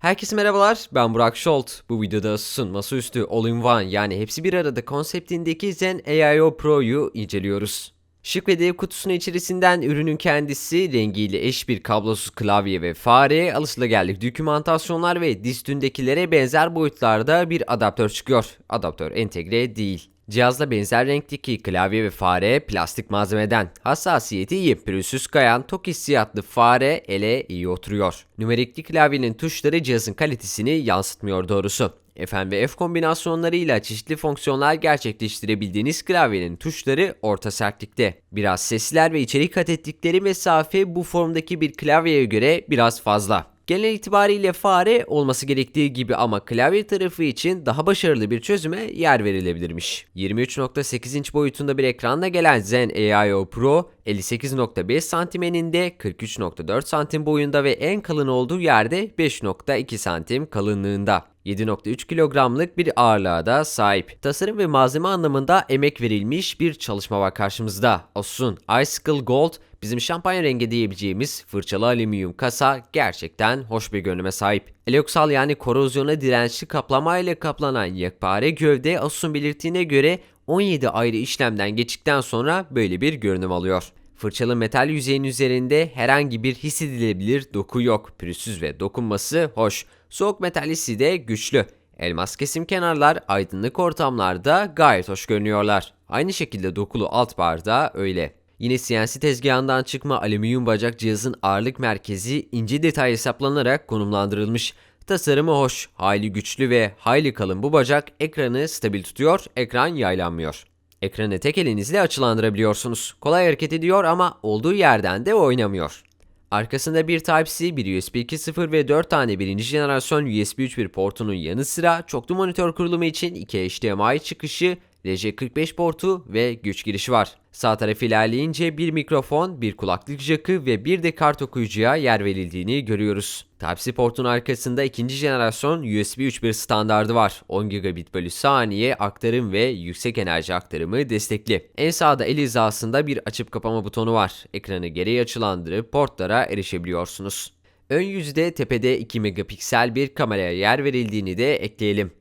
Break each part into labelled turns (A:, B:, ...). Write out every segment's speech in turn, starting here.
A: Herkese merhabalar, ben Burak Şolt. Bu videoda Asus'un masaüstü All-in-One yani hepsi bir arada konseptindeki Zen AIO Pro'yu inceliyoruz. Şık ve dev kutusunun içerisinden ürünün kendisi, rengiyle eş bir kablosuz klavye ve fare, alışılageldik dokümantasyonlar ve dizüstündekilere benzer boyutlarda bir adaptör çıkıyor. Adaptör entegre değil. Cihazla benzer renkteki klavye ve fare plastik malzemeden. Hassasiyeti iyi, pürüzsüz kayan, tok hissiyatlı fare ele iyi oturuyor. Numerikli klavyenin tuşları cihazın kalitesini yansıtmıyor doğrusu. F ve F kombinasyonlarıyla çeşitli fonksiyonlar gerçekleştirebildiğiniz klavyenin tuşları orta sertlikte. Biraz sesler ve içerik kat ettikleri mesafe bu formdaki bir klavyeye göre biraz fazla. Genel itibariyle fare olması gerektiği gibi ama klavye tarafı için daha başarılı bir çözüme yer verilebilirmiş. 23.8 inç boyutunda bir ekranla gelen Zen AIO Pro 58.5 santim eninde, 43.4 santim boyunda ve en kalın olduğu yerde 5.2 santim kalınlığında. 7.3 kilogramlık bir ağırlığa da sahip. Tasarım ve malzeme anlamında emek verilmiş bir çalışma var karşımızda. Asus'un Icicle Gold bizim şampanya rengi diyebileceğimiz fırçalı alüminyum kasa gerçekten hoş bir görünüme sahip. Eloksal yani korozyona dirençli kaplama ile kaplanan yekpare gövde Asus'un belirttiğine göre 17 ayrı işlemden geçtikten sonra böyle bir görünüm alıyor. Fırçalı metal yüzeyin üzerinde herhangi bir hissedilebilir doku yok. Pürüzsüz ve dokunması hoş. Soğuk metal hissi de güçlü. Elmas kesim kenarlar aydınlık ortamlarda gayet hoş görünüyorlar. Aynı şekilde dokulu alt bar da öyle. Yine CNC tezgahından çıkma alüminyum bacak cihazın ağırlık merkezi ince detay hesaplanarak konumlandırılmış. Tasarımı hoş, hayli güçlü ve hayli kalın bu bacak ekranı stabil tutuyor, ekran yaylanmıyor. Ekranı tek elinizle açılandırabiliyorsunuz. Kolay hareket ediyor ama olduğu yerden de oynamıyor. Arkasında bir Type-C, bir USB 2.0 ve 4 tane birinci jenerasyon USB 3.1 portunun yanı sıra çoklu monitör kurulumu için 2 HDMI çıkışı, RJ45 portu ve güç girişi var. Sağ taraf ilerleyince bir mikrofon, bir kulaklık jackı ve bir de kart okuyucuya yer verildiğini görüyoruz. Type-C portun arkasında ikinci jenerasyon USB 3.1 standardı var. 10 gigabit bölü saniye aktarım ve yüksek enerji aktarımı destekli. En sağda el hizasında bir açıp kapama butonu var. Ekranı geriye açılandırıp portlara erişebiliyorsunuz. Ön yüzde tepede 2 megapiksel bir kameraya yer verildiğini de ekleyelim.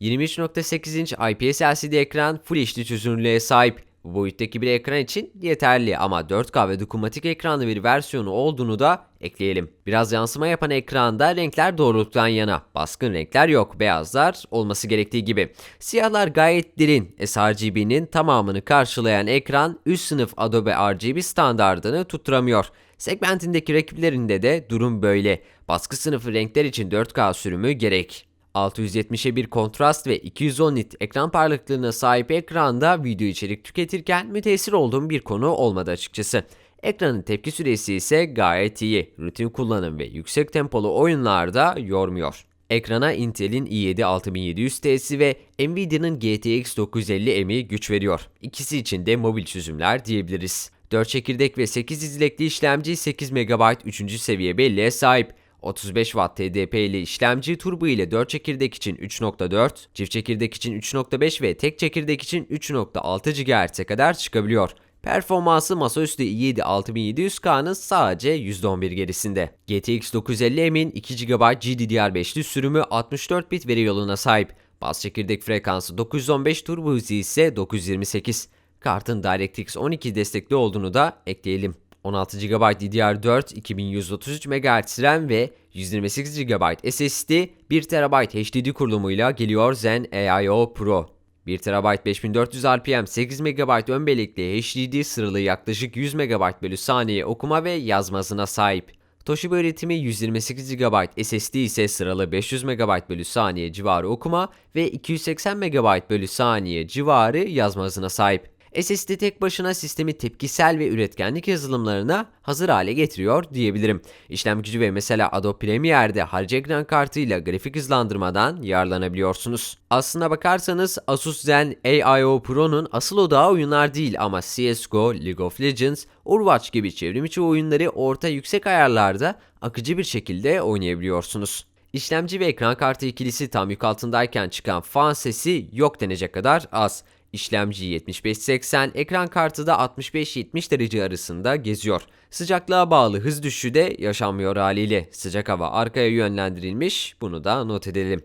A: 23.8 inç IPS LCD ekran Full HD çözünürlüğe sahip. Bu boyuttaki bir ekran için yeterli ama 4K ve dokunmatik ekranlı bir versiyonu olduğunu da ekleyelim. Biraz yansıma yapan ekranda renkler doğrultuktan yana. Baskın renkler yok. Beyazlar olması gerektiği gibi. Siyahlar gayet derin. sRGB'nin tamamını karşılayan ekran üst sınıf Adobe RGB standartını tutturamıyor. Segmentindeki rakiplerinde de durum böyle. Baskı sınıfı renkler için 4K sürümü gerek. 670'e bir kontrast ve 210 nit ekran parlaklığına sahip ekranda video içerik tüketirken müteessir olduğum bir konu olmadı açıkçası. Ekranın tepki süresi ise gayet iyi. Rutin kullanım ve yüksek tempolu oyunlarda yormuyor. Ekrana Intel'in i7 6700T'si ve Nvidia'nın GTX 950M'i güç veriyor. İkisi için de mobil çözümler diyebiliriz. 4 çekirdek ve 8 izlekli işlemci 8 MB 3. seviye belleğe sahip. 35 Watt TDP ile işlemci turbo ile 4 çekirdek için 3.4, çift çekirdek için 3.5 ve tek çekirdek için 3.6 GHz'e kadar çıkabiliyor. Performansı masaüstü i7 6700K'nın sadece %11 gerisinde. GTX 950M'in 2 GB GDDR5'li sürümü 64 bit veri yoluna sahip. Bas çekirdek frekansı 915 turbo hızı ise 928. Kartın DirectX 12 destekli olduğunu da ekleyelim. 16 GB DDR4, 2133 MHz RAM ve 128 GB SSD, 1 TB HDD kurulumuyla geliyor Zen AIO Pro. 1 TB 5400 RPM 8 MB ön bellekli HDD sıralı yaklaşık 100 MB bölü saniye okuma ve yazma hızına sahip. Toshiba üretimi 128 GB SSD ise sıralı 500 MB bölü saniye civarı okuma ve 280 MB bölü saniye civarı yazma hızına sahip. SSD tek başına sistemi tepkisel ve üretkenlik yazılımlarına hazır hale getiriyor diyebilirim. İşlemci ve mesela Adobe Premiere'de harici ekran kartıyla grafik hızlandırmadan yararlanabiliyorsunuz. Aslına bakarsanız Asus Zen AIO Pro'nun asıl odağı oyunlar değil ama CSGO, League of Legends, Overwatch gibi çevrimiçi oyunları orta yüksek ayarlarda akıcı bir şekilde oynayabiliyorsunuz. İşlemci ve ekran kartı ikilisi tam yük altındayken çıkan fan sesi yok denecek kadar az. İşlemci 7580, ekran kartı da 65-70 derece arasında geziyor. Sıcaklığa bağlı hız düşüşü de yaşanmıyor haliyle. Sıcak hava arkaya yönlendirilmiş, bunu da not edelim.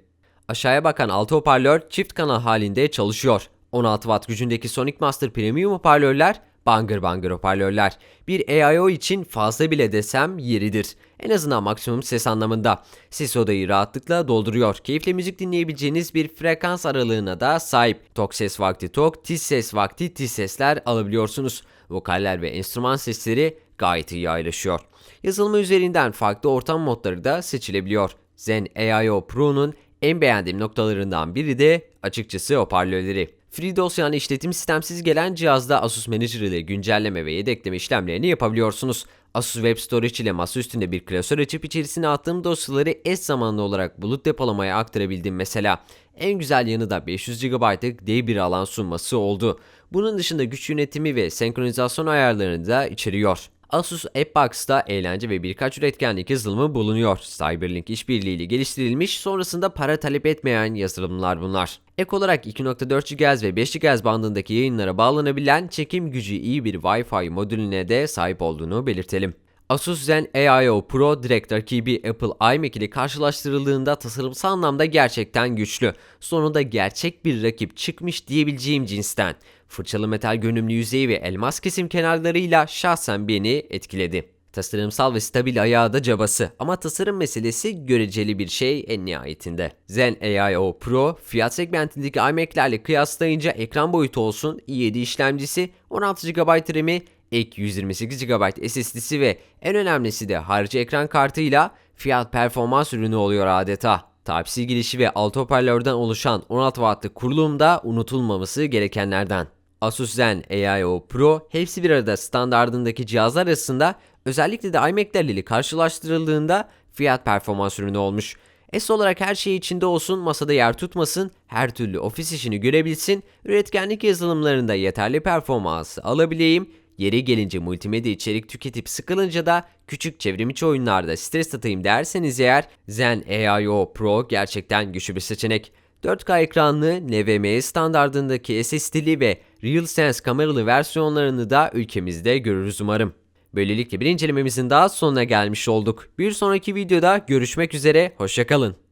A: Aşağıya bakan 6 hoparlör çift kanal halinde çalışıyor. 16 watt gücündeki Sonic Master Premium hoparlörler bangır bangır hoparlörler. Bir AIO için fazla bile desem yeridir. En azından maksimum ses anlamında. Ses odayı rahatlıkla dolduruyor. Keyifle müzik dinleyebileceğiniz bir frekans aralığına da sahip. Tok ses vakti tok, tiz ses vakti tiz sesler alabiliyorsunuz. Vokaller ve enstrüman sesleri gayet iyi ayrışıyor. Yazılımı üzerinden farklı ortam modları da seçilebiliyor. Zen AIO Pro'nun en beğendiğim noktalarından biri de açıkçası hoparlörleri. FreeDOS yani işletim sistemsiz gelen cihazda Asus Manager ile güncelleme ve yedekleme işlemlerini yapabiliyorsunuz. Asus Web Storage ile masa üstünde bir klasör açıp içerisine attığım dosyaları eş zamanlı olarak bulut depolamaya aktarabildim mesela. En güzel yanı da 500 GB'lık dev bir alan sunması oldu. Bunun dışında güç yönetimi ve senkronizasyon ayarlarını da içeriyor. Asus AppBox'ta eğlence ve birkaç üretkenlik yazılımı bulunuyor. Cyberlink işbirliğiyle geliştirilmiş, sonrasında para talep etmeyen yazılımlar bunlar. Ek olarak 2.4 GHz ve 5 GHz bandındaki yayınlara bağlanabilen çekim gücü iyi bir Wi-Fi modülüne de sahip olduğunu belirtelim. Asus Zen AIO Pro direkt rakibi Apple iMac ile karşılaştırıldığında tasarımsal anlamda gerçekten güçlü. Sonunda gerçek bir rakip çıkmış diyebileceğim cinsten. Fırçalı metal görünümlü yüzeyi ve elmas kesim kenarlarıyla şahsen beni etkiledi. Tasarımsal ve stabil ayağı da cabası ama tasarım meselesi göreceli bir şey en nihayetinde. Zen AIO Pro fiyat segmentindeki iMac'lerle kıyaslayınca ekran boyutu olsun, i7 işlemcisi, 16 GB RAM'i, ek 128 GB SSD'si ve en önemlisi de harici ekran kartıyla fiyat performans ürünü oluyor adeta. Type-C girişi ve alt hoparlörden oluşan 16 wattlık kurulum da unutulmaması gerekenlerden. Asus Zen AIO Pro hepsi bir arada standardındaki cihazlar arasında özellikle de iMac'lerle karşılaştırıldığında fiyat performans ürünü olmuş. Es olarak her şey içinde olsun, masada yer tutmasın, her türlü ofis işini görebilsin, üretkenlik yazılımlarında yeterli performansı alabileyim, yeri gelince multimedya içerik tüketip sıkılınca da küçük çevrimiçi oyunlarda stres atayım derseniz eğer Zen AIO Pro gerçekten güçlü bir seçenek. 4K ekranlı NVMe standardındaki SSD'li ve RealSense kameralı versiyonlarını da ülkemizde görürüz umarım. Böylelikle bir incelememizin daha sonuna gelmiş olduk. Bir sonraki videoda görüşmek üzere, hoşçakalın.